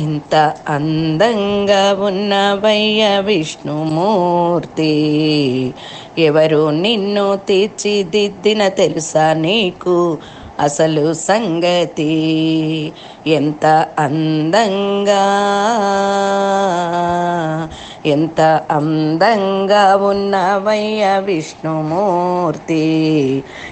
ఇంత అందంగా ఉన్నవయ్య విష్ణుమూర్తి. ఎవరు నిన్ను తీర్చిదిద్దిన తెలుసా నీకు? అసలు సంగతి? ఎంత అందంగా ఎంత అందంగా ఉన్నవయ్య విష్ణుమూర్తి.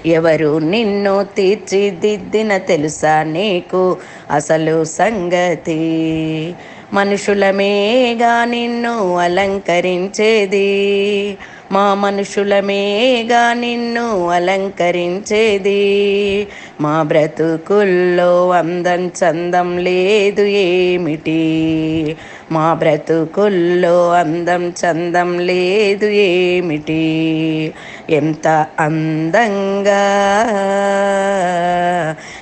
ఎవరు నిన్ను తీర్చిదిద్దిన తెలుసా నీకు? అసలు సంగతి? మనుషులమేగా నిన్ను అలంకరించేది. మా మనుషులమేగా నిన్ను అలంకరించేది. మా బ్రతుకుల్లో అందం చందం లేదు ఏమిటి? మా బ్రతుకుల్లో అందం చందం లేదు ఏమిటి? ఎంత అందంగా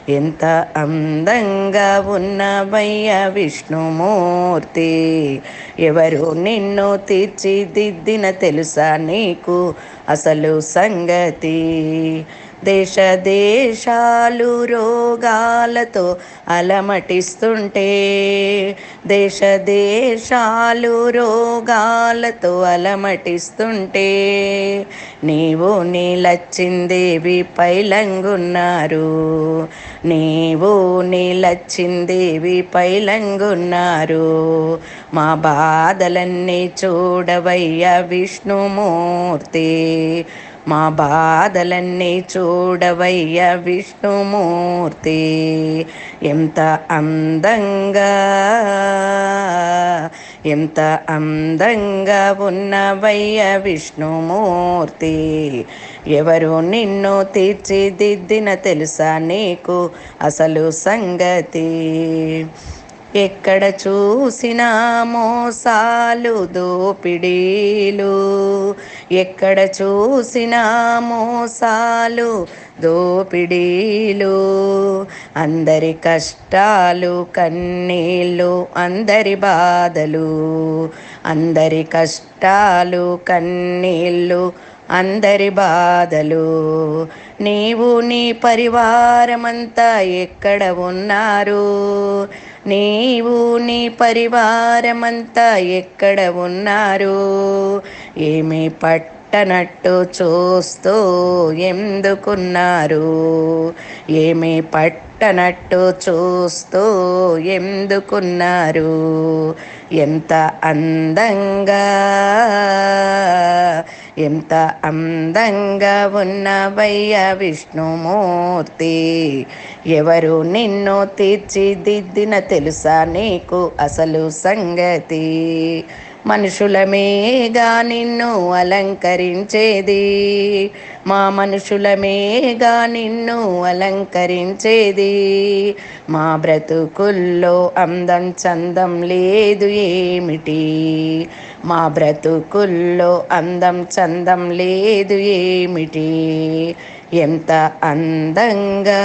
ఎంత అందంగా ఉన్నవయ్య విష్ణుమూర్తి. ఎవరు నిన్ను తీర్చిదిద్దిన తెలుసా నీకు అసలు సంగతి? దేశ దేశాలు రోగాలతో అలమటిస్తుంటే దేశ దేశాలు రోగాలతో అలమటిస్తుంటే నీవు నీలచ్చిందేవి పైలంగున్నారు నీవు నీలచ్చిందేవి పైలంగున్నారు మా బాధలన్నీ చూడవయ్య విష్ణుమూర్తి. మా బాధలన్నీ చూడవయ్య విష్ణుమూర్తి. ఎంత అందంగా ఎంత అందంగా ఉన్నవయ్య విష్ణుమూర్తి. ఎవరు నిన్ను తీర్చిదిద్దిన తెలుసా నీకు అసలు సంగతి? ఎక్కడ చూసినా మోసాలు దోపిడీలు? ఎక్కడ చూసినా మోసాలు దోపిడీలు? అందరి కష్టాలు కన్నీళ్ళు అందరి బాధలు. అందరి కష్టాలు కన్నీళ్ళు అందరి బాధలు. నీవు నీ పరివారమంతా ఎక్కడ ఉన్నారు? నీవు నీ పరివారమంతా ఎక్కడ ఉన్నారు? ఏమి పట్టనట్టు చూస్తూ ఎందుకున్నారు? ఏమి పట్టనట్టు చూస్తూ ఎందుకున్నారు? ఎంత అందంగా ఎంత అందంగా ఉన్నవయ్య విష్ణుమూర్తి. ఎవరు నిన్ను తీర్చిదిద్దిన తెలుసా నీకు అసలు సంగతి? మనుషులమేగా నిన్ను అలంకరించేది. మా మనుషులమేగా నిన్ను అలంకరించేది. మా బ్రతుకుల్లో అందం చందం లేదు ఏమిటి? మా బ్రతుకుల్లో అందం చందం లేదు ఏమిటి? ఎంత అందంగా